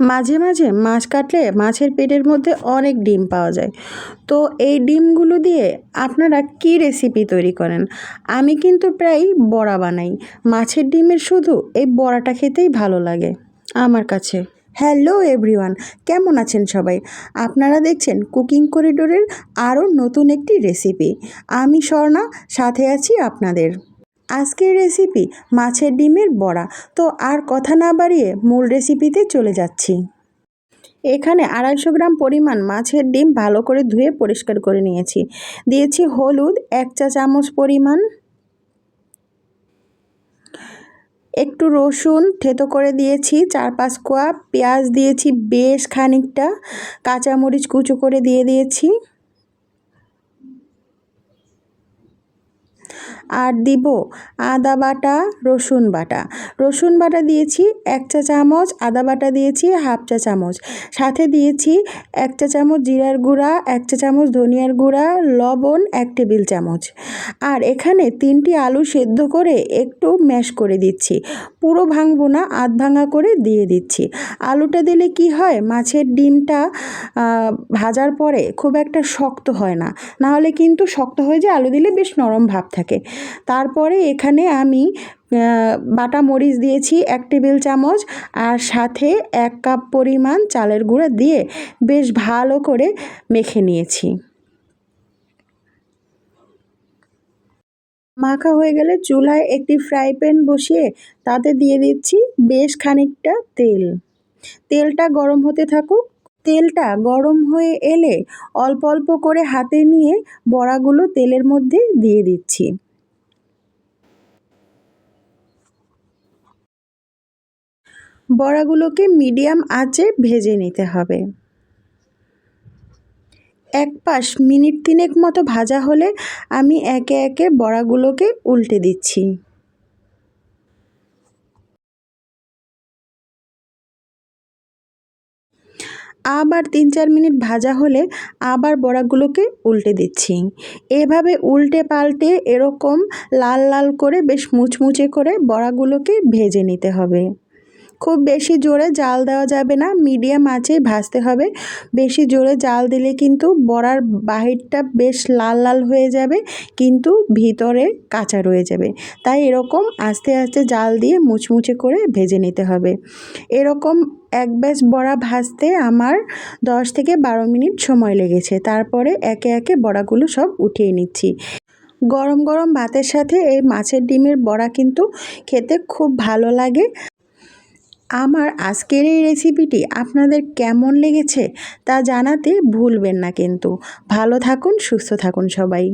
মাঝে মাঝে মাছ কাটলে মাছের পেটের মধ্যে অনেক ডিম পাওয়া যায়। তো এই ডিমগুলো দিয়ে আপনারা কি রেসিপি তৈরি করেন? আমি কিন্তু প্রায় বড়া বানাই। মাছের ডিমের শুধু এই বড়াটা খেতেই ভালো লাগে আমার কাছে। হ্যালো এভরিওয়ান, কেমন আছেন সবাই? আপনারা দেখছেন কুকিং করিডোরের আরও নতুন একটি রেসিপি আমি স্বর্ণা, সাথে আছি আপনাদের। আজকের রেসিপি মাছের ডিমের বড়া। তো আর কথা না বাড়িয়ে মূল রেসিপিতে চলে যাচ্ছি। এখানে আড়াইশো গ্রাম পরিমাণ মাছের ডিম ভালো করে ধুয়ে পরিষ্কার করে নিয়েছি। দিয়েছি হলুদ, এক চা চামচ পরিমাণ। একটু রসুন থেতো করে দিয়েছি, চার পাঁচ কোয়া। পেঁয়াজ দিয়েছি বেশ খানিকটা। কাঁচামরিচ কুচো করে দিয়ে দিয়েছি। আর দিব আদা বাটা, রসুন বাটা। রসুন বাটা দিয়েছি এক চা চামচ, আদা বাটা দিয়েছি হাফ চা চামচ। সাথে দিয়েছি এক চা চামচ জিরার গুঁড়া, এক চা চামচ ধনিয়ার গুঁড়া, লবণ, এক টেবিল চামচ। আর এখানে তিনটি আলু সেদ্ধ করে একটু ম্যাশ করে দিচ্ছি। পুরো ভাঙবো না, আধ ভাঙা করে দিয়ে দিচ্ছি। আলুটা দিলে কি হয়, মাছের ডিমটা ভাজার পরে খুব একটা শক্ত হয় না। নাহলে কিন্তু শক্ত হয়ে যায়, আলু দিলে বেশ নরম ভাব থাকে। তারপরে এখানে আমি বাটা মরিচ দিয়েছি, এক টেবিল চামচ, আর সাথে এক কাপ পরিমাণ চালের গুঁড়া দিয়ে বেশ ভালো করে মেখে নিয়েছি। মাখা হয়ে গেলে চুলায় একটি ফ্রাই প্যান বসিয়ে তাতে দিয়ে দিচ্ছি বেশ খানিকটা তেল। তেলটা গরম হতে থাকুক। তেলটা গরম হয়ে এলে অল্প অল্প করে হাতে নিয়ে বড়াগুলো তেলের মধ্যে দিয়ে দিচ্ছি। বড়াগুলোকে মিডিয়াম আঁচে ভেজে নিতে হবে। এক পাশ মিনিট তিনেক মতো ভাজা হলে আমি একে একে বড়াগুলোকে উল্টে দিচ্ছি। আবার তিন চার মিনিট ভাজা হলে আবার বড়াগুলোকে উল্টে দিচ্ছি। এভাবে উল্টে পাল্টে এরকম লাল লাল করে বেশ মুচমুচে করে বড়াগুলোকে ভেজে নিতে হবে। খুব বেশি জোরে জাল দেওয়া যাবে না, মিডিয়াম আঁচেই ভাজতে হবে। বেশি জোরে জাল দিলে কিন্তু বড়ার বাহিরটা বেশ লাল লাল হয়ে যাবে, কিন্তু ভিতরে কাঁচা রয়ে যাবে। তাই এরকম আস্তে আস্তে জাল দিয়ে মুচমুচে করে ভেজে নিতে হবে। এরকম এক ব্যাচ বড়া ভাজতে আমার দশ থেকে বারো মিনিট সময় লেগেছে। তারপরে একে একে বড়াগুলো সব উঠিয়ে নিচ্ছি। গরম গরম ভাতের সাথে এই মাছের ডিমের বড়া কিন্তু খেতে খুব ভালো লাগে। আমার আজকের এই রেসিপিটি আপনাদের কেমন লেগেছে তা জানাতে ভুলবেন না কিন্তু। ভালো থাকুন, সুস্থ থাকুন সবাই।